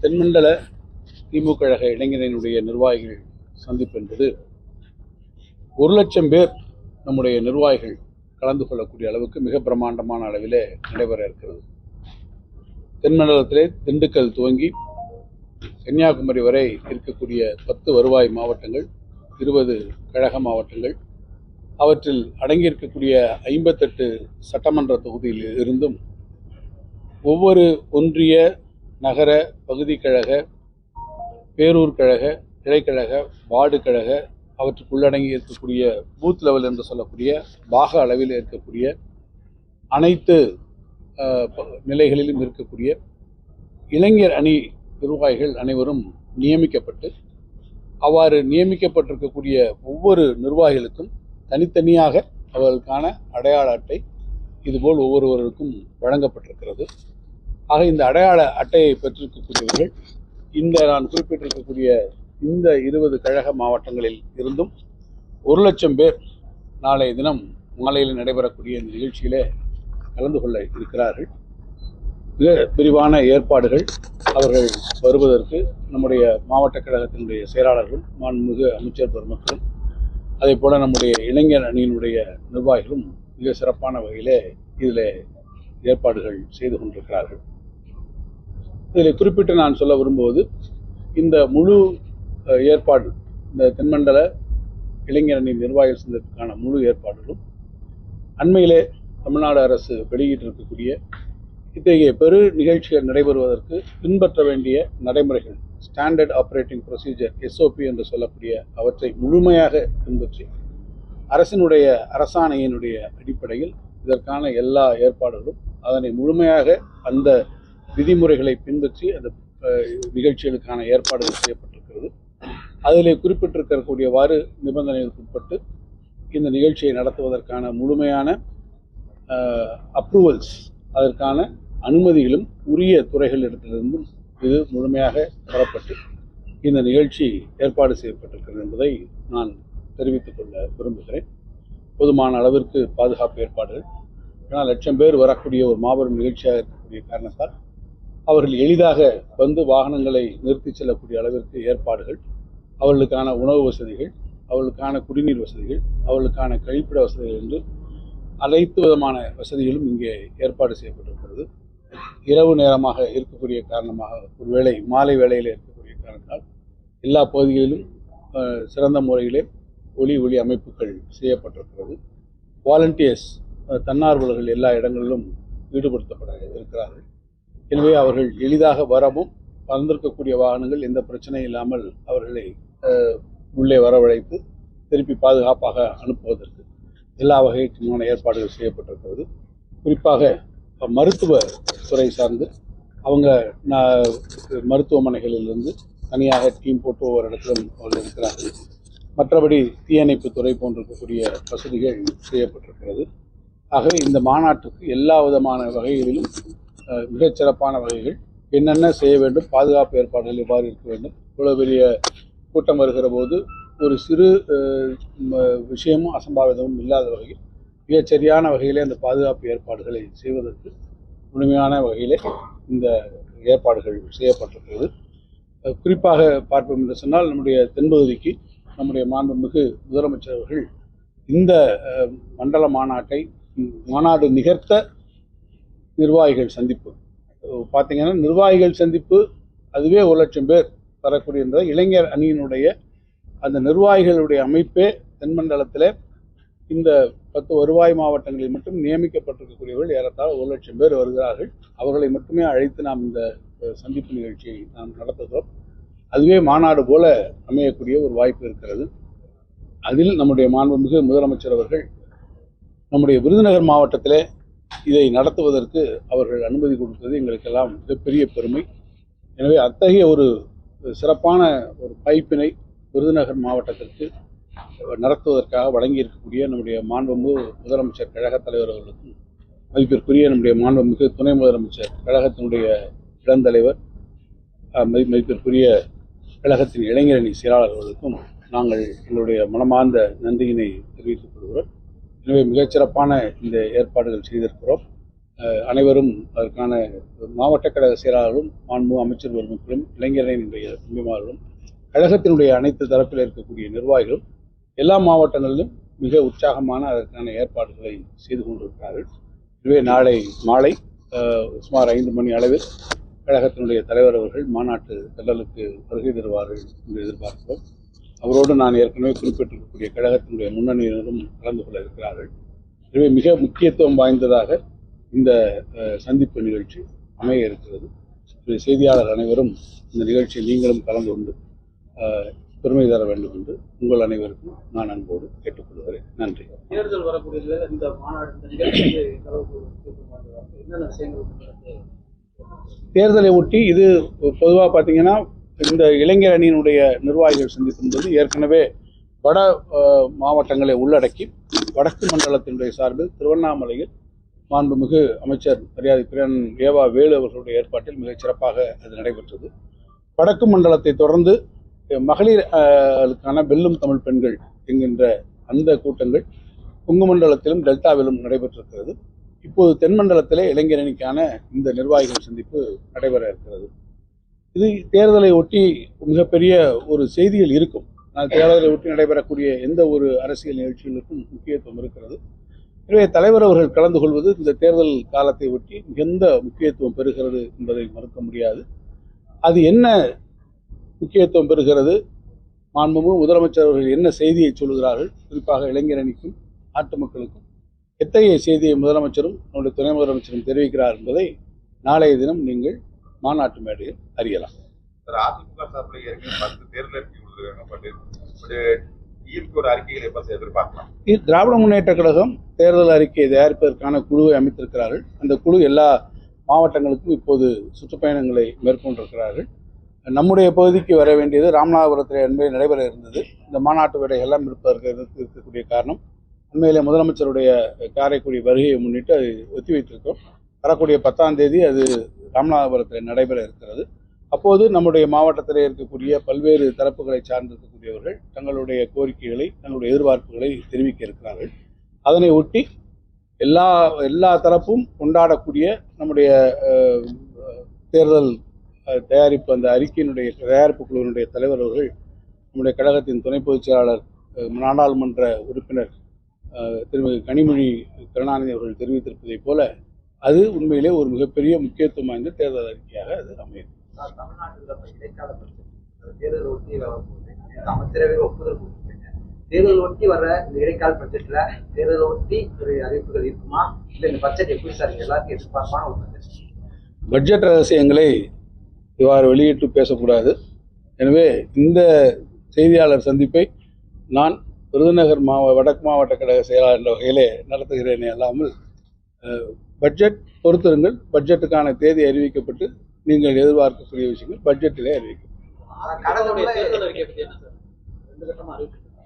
தென்மண்டல திமுக கழக இளைஞரினுடைய நிர்வாகிகள் சந்திப்பு என்பது ஒரு லட்சம் பேர் நம்முடைய நிர்வாகிகள் கலந்து கொள்ளக்கூடிய அளவுக்கு மிக பிரம்மாண்டமான அளவிலே நடைபெற இருக்கிறது. தென்மண்டலத்திலே திண்டுக்கல் துவங்கி கன்னியாகுமரி வரை இருக்கக்கூடிய பத்து வருவாய் மாவட்டங்கள் இருபது கழக மாவட்டங்கள் அவற்றில் அடங்கியிருக்கக்கூடிய ஐம்பத்தெட்டு சட்டமன்ற தொகுதியில் இருந்தும் ஒவ்வொரு ஒன்றிய நகர பகுதி கழக பேரூர் கழக கிளைக்கழக வார்டு கழக அவற்றுக்குள்ளடங்கி இருக்கக்கூடிய பூத் லெவல் என்று சொல்லக்கூடிய பாக அளவில் இருக்கக்கூடிய அனைத்து நிலைகளிலும் இருக்கக்கூடிய இளைஞர் அணி நிர்வாகிகள் அனைவரும் நியமிக்கப்பட்டு அவ்வாறு நியமிக்கப்பட்டிருக்கக்கூடிய ஒவ்வொரு நிர்வாகிகளுக்கும் தனித்தனியாக அவர்களுக்கான அடையாள அட்டை இதுபோல் ஒவ்வொருவருக்கும் வழங்கப்பட்டிருக்கிறது. ஆக இந்த அடையாள அட்டையை பெற்றிருக்கக்கூடியவர்கள் இந்த நான் குறிப்பிட்டிருக்கக்கூடிய இந்த இருபது கழக மாவட்டங்களில் இருந்தும் ஒரு லட்சம் பேர் நாளைய தினம் மாலையில் நடைபெறக்கூடிய இந்த நிகழ்ச்சியில் கலந்து கொள்ள இருக்கிறார்கள். மிக விரிவான ஏற்பாடுகள் அவர்கள் வருவதற்கு நம்முடைய மாவட்ட கழகத்தினுடைய செயலாளர்களும் மாண்புமிகு அமைச்சர் பெருமக்களும் அதே போல் நம்முடைய இளைஞர் அணியினுடைய நிர்வாகிகளும் மிக சிறப்பான வகையிலே இதில் ஏற்பாடுகள் செய்து கொண்டிருக்கிறார்கள். இதில் குறிப்பிட்டு நான் சொல்ல விரும்புவது இந்த முழு ஏற்பாடு இந்த தென்மண்டல இளைஞரணி அணி நிர்வாகிகள் முழு ஏற்பாடுகளும் அண்மையிலே தமிழ்நாடு அரசு வெளியிட்டிருக்கக்கூடிய இத்தகைய பெரு நிகழ்ச்சிகள் நடைபெறுவதற்கு பின்பற்ற வேண்டிய நடைமுறைகள் ஸ்டாண்டர்ட் ஆப்ரேட்டிங் ப்ரொசீஜர் எஸ்ஓபி என்று சொல்லக்கூடிய அவற்றை முழுமையாக பின்பற்றி அரசினுடைய அரசாணையினுடைய அடிப்படையில் இதற்கான எல்லா ஏற்பாடுகளும் அதனை முழுமையாக அந்த விதிமுறைகளை பின்பற்றி அந்த நிகழ்ச்சிகளுக்கான ஏற்பாடுகள் செய்யப்பட்டிருக்கிறது. அதில் குறிப்பிட்டிருக்கக்கூடியவாறு நிபந்தனைகளுக்குட்பட்டு இந்த நிகழ்ச்சியை நடத்துவதற்கான முழுமையான அப்ரூவல்ஸ் அதற்கான அனுமதிகளும் உரிய துறைகளிடத்திலிருந்தும் இது முழுமையாக பெறப்பட்டு இந்த நிகழ்ச்சி ஏற்பாடு செய்யப்பட்டிருக்கிறது என்பதை நான் தெரிவித்துக் கொள்ள விரும்புகிறேன். போதுமான அளவிற்கு பாதுகாப்பு ஏற்பாடுகள். ஏன்னா லட்சம் பேர் வரக்கூடிய ஒரு மாபெரும் நிகழ்ச்சியாக இருக்கக்கூடிய காரணத்தால் அவர்கள் எளிதாக வந்து வாகனங்களை நிறுத்தி செல்லக்கூடிய அளவிற்கு ஏற்பாடுகள் அவர்களுக்கான உணவு வசதிகள் அவர்களுக்கான குடிநீர் வசதிகள் அவர்களுக்கான கழிப்பிட வசதிகள் என்று அனைத்து விதமான வசதிகளும் இங்கே ஏற்பாடு செய்யப்பட்டிருக்கிறது. இரவு நேரமாக இருக்கக்கூடிய காரணமாக ஒருவேளை மாலை வேளையில் இருக்கக்கூடிய காரணத்தால் எல்லா பகுதிகளிலும் சிறந்த முறையிலே ஒளி ஒளி அமைப்புகள் செய்யப்பட்டிருக்கிறது. வாலண்டியர்ஸ் தன்னார்வலர்கள் எல்லா இடங்களிலும் ஈடுபடுத்தப்பட இருக்கிறார்கள். எனவே அவர்கள் எளிதாக வரவும் வந்திருக்கக்கூடிய வாகனங்கள் எந்த பிரச்சனையும் இல்லாமல் அவர்களை உள்ளே வரவழைத்து திருப்பி பாதுகாப்பாக அனுப்புவதற்கு எல்லா வகைக்குமான ஏற்பாடுகள் செய்யப்பட்டிருக்கிறது. குறிப்பாக மருத்துவ துறை சார்ந்து அவங்க மருத்துவமனைகளிலிருந்து தனியாக டீம் போட்டு ஒவ்வொரு இடத்திலும் அவர்கள் இருக்கிறார்கள். மற்றபடி தீயணைப்பு துறை போன்றிருக்கக்கூடிய வசதிகள் செய்யப்பட்டிருக்கிறது. ஆகவே இந்த மாநாட்டுக்கு எல்லா விதமான வகைகளிலும் மிகச்சிறப்பான மிகச் சிறப்பான வகைகள். என்னென்ன செய்ய வேண்டும் பாதுகாப்பு ஏற்பாடுகள் எவ்வாறு இருக்க வேண்டும் இவ்வளோ பெரிய கூட்டம் வருகிற போது ஒரு சிறு விஷயமும் அசம்பாவிதமும் இல்லாத வகையில் மிகச் சரியான வகையிலே அந்த பாதுகாப்பு ஏற்பாடுகளை செய்வதற்கு முழுமையான வகையிலே இந்த ஏற்பாடுகள் செய்யப்பட்டிருக்கிறது. குறிப்பாக பார்ப்போம் என்று சொன்னால் நம்முடைய தென்பகுதிக்கு நம்முடைய மாண்புமிகு முதலமைச்சர் அவர்கள் இந்த மண்டல மாநாட்டை மாநாடு நிகர்த்த நிர்வாகிகள் சந்திப்பு. பார்த்தீங்கன்னா நிர்வாகிகள் சந்திப்பு அதுவே ஒரு லட்சம் பேர் வரக்கூடியன்ற இளைஞர் அணியினுடைய அந்த நிர்வாகிகளுடைய அமைப்பே தென்மண்டலத்தில் இந்த பத்து வருவாய் மாவட்டங்களில் மட்டும் நியமிக்கப்பட்டிருக்கக்கூடியவர்கள் ஏறத்தாழ ஒரு லட்சம் பேர் வருகிறார்கள். அவர்களை மட்டுமே அழைத்து நாம் இந்த சந்திப்பு நிகழ்ச்சியை நாம் நடத்துகிறோம். அதுவே மாநாடு போல அமையக்கூடிய ஒரு வாய்ப்பு இருக்கிறது. அதில் நம்முடைய மாண்புமிகு முதலமைச்சர் அவர்கள் நம்முடைய விருதுநகர் மாவட்டத்திலே இதை நடத்துவதற்கு அவர்கள் அனுமதி கொடுத்தது எங்களுக்கெல்லாம் மிகப்பெரிய பெருமை. எனவே அத்தகைய ஒரு சிறப்பான ஒரு பைப்பினை விருதுநகர் மாவட்டத்திற்கு நடத்துவதற்காக வழங்கி இருக்கக்கூடிய நம்முடைய மாண்புமிகு முதலமைச்சர் கழகத் தலைவர் அவர்களுக்கும் மதிப்பிற்குரிய நம்முடைய மாண்புமிகு துணை முதலமைச்சர் கழகத்தினுடைய இளந்தலைவர் மதி- மதிப்பிற்குரிய கழகத்தின் இளைஞரணி செயலாளர்களுக்கும் நாங்கள் எங்களுடைய மனமார்ந்த நன்றியினை தெரிவித்துக் கொள்கிறோம். எனவே மிகச்சிறப்பான இந்த ஏற்பாடுகள் செய்திருக்கிறோம். அனைவரும் அதற்கான மாவட்ட கழக செயலாளரும் மாண்பு அமைச்சர் பெருமக்களும் இளைஞரனுடைய தம்பிமார்களும் கழகத்தினுடைய அனைத்து தரப்பில் இருக்கக்கூடிய நிர்வாகிகளும் எல்லா மாவட்டங்களிலும் மிக உற்சாகமான அதற்கான ஏற்பாடுகளை செய்து கொண்டிருக்கிறார்கள். எனவே நாளை மாலை சுமார் ஐந்து மணி அளவில் கழகத்தினுடைய தலைவர் அவர்கள் மாநாட்டு செல்லலுக்கு வருகை தருவார்கள் என்று எதிர்பார்க்கிறோம். அவரோடு நான் ஏற்கனவே குறிப்பிட்டிருக்கக்கூடிய கழகத்தினுடைய முன்னணியினரும் கலந்து கொள்ள இருக்கிறார்கள். எனவே மிக முக்கியத்துவம் வாய்ந்ததாக இந்த சந்திப்பு நிகழ்ச்சி அமைய இருக்கிறது. செய்தியாளர் அனைவரும் இந்த நிகழ்ச்சியில் நீங்களும் கலந்து கொண்டு பெருமை தர வேண்டும் என்று உங்கள் அனைவருக்கும் நான் அன்போடு கேட்டுக்கொள்கிறேன். நன்றி. தேர்தல் வரக்கூடிய இந்த மாநாடு இந்த நிகழ்ச்சிக்கு தேர்தலை ஒட்டி இது பொதுவாக பார்த்தீங்கன்னா இந்த இளைஞர் அணியினுடைய நிர்வாகிகள் சந்திக்கும் ஏற்கனவே வட மாவட்டங்களை உள்ளடக்கி வடக்கு மண்டலத்தினுடைய சார்பில் திருவண்ணாமலையில் மாண்புமிகு அமைச்சர் மரியாதைக்குரிய ஏவா வேலு அவர்களுடைய ஏற்பாட்டில் மிகச் சிறப்பாக அது நடைபெற்றது. வடக்கு மண்டலத்தை தொடர்ந்து மகளிருக்கான மகளிர் வெல்லும் தமிழ் பெண்கள் என்கின்ற அந்த கூட்டங்கள் குங்குமண்டலத்திலும் டெல்டாவிலும் நடைபெற்றிருக்கிறது. இப்போது தென்மண்டலத்திலே இளைஞரணிக்கான இந்த நிர்வாகிகள் சந்திப்பு நடைபெற இருக்கிறது. இது தேர்தலை ஒட்டி மிகப்பெரிய ஒரு செய்திகள் இருக்கும். ஆனால் தேர்தலை ஒட்டி நடைபெறக்கூடிய எந்த ஒரு அரசியல் நிகழ்ச்சிகளுக்கும் முக்கியத்துவம் இருக்கிறது. எனவே தலைவர் அவர்கள் கலந்து கொள்வது இந்த தேர்தல் காலத்தை ஒட்டி மிகுந்த முக்கியத்துவம் பெறுகிறது என்பதை மறுக்க முடியாது. அது என்ன முக்கியத்துவம் பெறுகிறது? மாண்புமிகு முதலமைச்சர் அவர்கள் என்ன செய்தியை சொல்கிறார்கள் குறிப்பாக இளைஞரணிக்கும் நாட்டு மக்களுக்கும் எத்தகைய செய்தியை முதலமைச்சரும் நம்முடைய துணை முதலமைச்சரும் தெரிவிக்கிறார் என்பதை நாளைய தினம் நீங்கள் மாநாட்டு மேடையில் அறியலாம். அதிமுக சார்பில் ஏற்கனவே பத்து தேர்தல் அறிக்கை கொடுத்துருக்காங்க திராவிட முன்னேற்ற கழகம் தேர்தல் அறிக்கையை தயாரிப்பதற்கான குழுவை அமைத்திருக்கிறார்கள். அந்த குழு எல்லா மாவட்டங்களுக்கும் இப்போது சுற்றுப்பயணங்களை மேற்கொண்டிருக்கிறார்கள். நம்முடைய பகுதிக்கு வர வேண்டியது ராமநாதபுரத்தில் என்பதை நடைபெற இருந்தது. இந்த மாநாட்டு வேலை எல்லாம் இருப்பதற்கு இருக்க- இருக்கக்கூடிய காரணம். உண்மையிலே முதலமைச்சருடைய காரைக்குடி வருகையை முன்னிட்டு அதை ஒத்தி வைத்திருக்கிறோம் வரக்கூடிய பத்தாம் தேதி அது ராமநாதபுரத்தில் நடைபெற இருக்கிறது. அப்போது நம்முடைய மாவட்டத்தில் இருக்கக்கூடிய பல்வேறு தரப்புகளை சார்ந்திருக்கக்கூடியவர்கள் தங்களுடைய கோரிக்கைகளை தங்களுடைய எதிர்பார்ப்புகளை தெரிவிக்க இருக்கிறார்கள். அதனை ஒட்டி எல்லா எல்லா தரப்பும் கொண்டாடக்கூடிய நம்முடைய தேர்தல் தயாரிப்பு அந்த அறிக்கையினுடைய தயாரிப்பு குழுவினுடைய தலைவர் அவர்கள் நம்முடைய கழகத்தின் துணை பொதுச் செயலாளர் நாடாளுமன்ற உறுப்பினர் திருமதி கனிமொழி கருணாநிதி அவர்கள் தெரிவித்திருப்பதைப் போல அது உண்மையிலே ஒரு மிகப்பெரிய முக்கியத்துவம் வாய்ந்த தேர்தல் அறிக்கையாக அது அமையும். அமைச்சரவை ஒப்புதல் தேர்தல் ஒட்டி வர இந்த இடைக்கால பட்ஜெட்ல தேர்தல் ஒட்டி ஒரு அறிவிப்புகள் இருக்குமா? இல்ல இந்த பட்ஜெட் எப்படி சார் எல்லாத்தையும் எதிர்பார்ப்பான ஒரு பட்ஜெட் பட்ஜெட் ரகசியங்களை இவ்வாறு வெளியிட்டு பேசக்கூடாது. எனவே இந்த செய்தியாளர் சந்திப்பை நான் விருதுநகர் மாவ வடக்கு மாவட்ட கழக செயலாளர் என்ற வகையிலே நடத்துகிறேனே அல்லாமல் பட்ஜெட் பொறுத்திருங்கள். பட்ஜெட்டுக்கான தேதி அறிவிக்கப்பட்டு நீங்கள் எதிர்பார்க்கக்கூடிய விஷயங்கள் பட்ஜெட்டிலே அறிவிக்கப்படும். அறிவிப்பு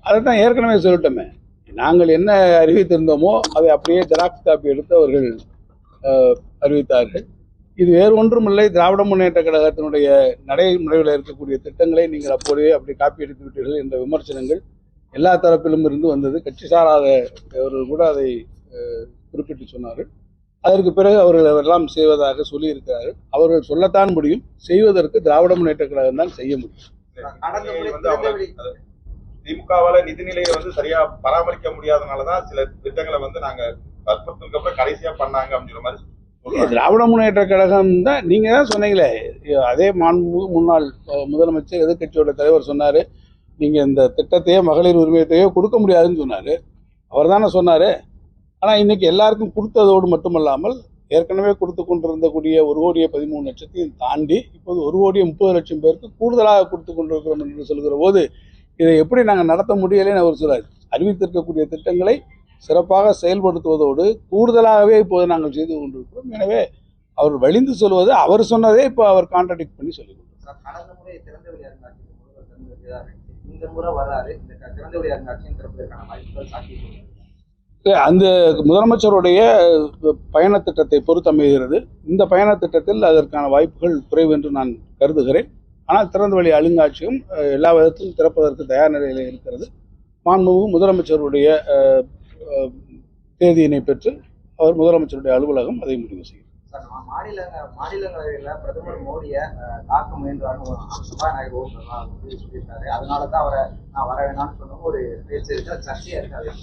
அதை தான் ஏற்கனவே சொல்லிட்டோமே. நாங்கள் என்ன அறிவித்திருந்தோமோ அதை அப்படியே ஜெராக்ஸ் காப்பி எடுத்து அவர்கள் அறிவித்தார்கள். இது வேறு ஒன்றுமில்லை. திராவிட முன்னேற்ற கழகத்தினுடைய நடைமுறையில் இருக்கக்கூடிய திட்டங்களை நீங்கள் அப்போதே அப்படி காப்பி எடுத்து விட்டீர்கள் என்ற விமர்சனங்கள் எல்லா தரப்பிலும் இருந்து வந்தது. கட்சி சாராத அவர்கள் கூட அதை குறிப்பிட்டு சொன்னார்கள். அதற்கு பிறகு அவர்கள் அவரெல்லாம் செய்வதாக சொல்லியிருக்கிறார்கள். அவர்கள் சொல்லத்தான் முடியும். செய்வதற்கு திராவிட முன்னேற்ற கழகம் தான் செய்ய முடியும். திமுகவால நிதிநிலையை வந்து சரியா பராமரிக்க முடியாதனாலதான் சில திட்டங்களை வந்து நாங்க வற்புறுத்தலுக்கு அப்புறம் கடைசியா பண்ணாங்க அப்படிங்கிற மாதிரி திராவிட முன்னேற்ற கழகம் தான் நீங்க தான் சொன்னீங்களே. அதே மாண்பு முன்னாள் முதலமைச்சர் எதிர்க்கட்சியோட தலைவர் சொன்னாரு. நீங்க இந்த திட்டத்தையோ மகளிர் உரிமையத்தையோ கொடுக்க முடியாதுன்னு சொன்னாரு. அவர் தானே சொன்னாரு. ஆனால் இன்னைக்கு எல்லாருக்கும் கொடுத்ததோடு மட்டுமல்லாமல் ஏற்கனவே கொடுத்து கொண்டிருந்தக்கூடிய ஒரு கோடியே பதிமூணு லட்சத்தையும் தாண்டி இப்போது ஒரு கோடியே முப்பது லட்சம் பேருக்கு கூடுதலாக கொடுத்து கொண்டிருக்கிறோம் என்று சொல்கிற போது இதை எப்படி நாங்கள் நடத்த முடியலைன்னு அவர் சொல்றாரு. அறிவித்திருக்கக்கூடிய திட்டங்களை சிறப்பாக செயல்படுத்துவதோடு கூடுதலாகவே இப்போது நாங்கள் செய்து கொண்டிருக்கிறோம். எனவே அவர் வலிந்து சொல்வது அவர் சொன்னதே இப்போ அவர் கான்ட்ராடிக்ட் பண்ணி சொல்லி கொண்டிருக்கிறார். இந்த முறை வர்றாரு. இந்த திறந்த திறந்தவெளி அருங்காட்சியகம் திறப்பதற்கான வாய்ப்புகள் சாத்தியம் அந்த முதலமைச்சருடைய பயணத்திட்டத்தை பொறுத்தமைகிறது. இந்த பயணத்திட்டத்தில் அதற்கான வாய்ப்புகள் குறைவு என்று நான் கருதுகிறேன். ஆனால் திறந்தவெளி அருங்காட்சியகம் எல்லா விதத்திலும் திறப்பதற்கு தயார் நிலையில் இருக்கிறது. மாண்புமிகு முதலமைச்சருடைய தேதியினை பெற்று அவர் முதலமைச்சருடைய அலுவலகம் அதை முடிவு செய்யும் சார் மாநிலங்களவையில பிரதமர் மோடியை அஹ், தாக்க முயன்றாருன்னு ஒரு சபாநாயகர் ஓம் பிர்லா சொல்லியிருக்காரு. அதனால தான் அவரை நான் வர வேணாம்னு சொன்ன ஒரு பேச்சு இருக்கு சர்ச்சையாக சர்ச்சையா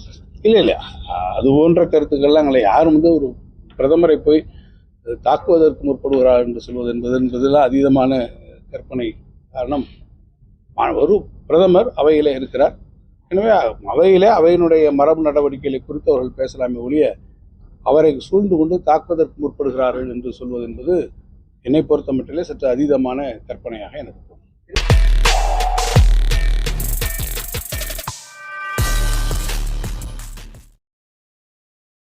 இல்லை இல்லை அது போன்ற கருத்துக்கள்லாம் எங்களை யாரும் வந்து ஒரு பிரதமரை போய் தாக்குவதற்கு முற்படுகிறார் என்று சொல்வது என்பது என்பதெல்லாம் அதீதமான கற்பனை காரணம். ஒரு பிரதமர் அவையிலே இருக்கிறார். எனவே அவையிலே அவையினுடைய மரபு நடவடிக்கைகளை குறித்து அவர்கள் பேசலாமே ஒழிய அவரை சூழ்ந்து கொண்டு தாக்குவதற்கு முற்படுகிறார்கள் என்று சொல்வது என்பது என்னை பொறுத்த மட்டிலே சற்று அதீதமான கற்பனையாக எனக்கு தோணும்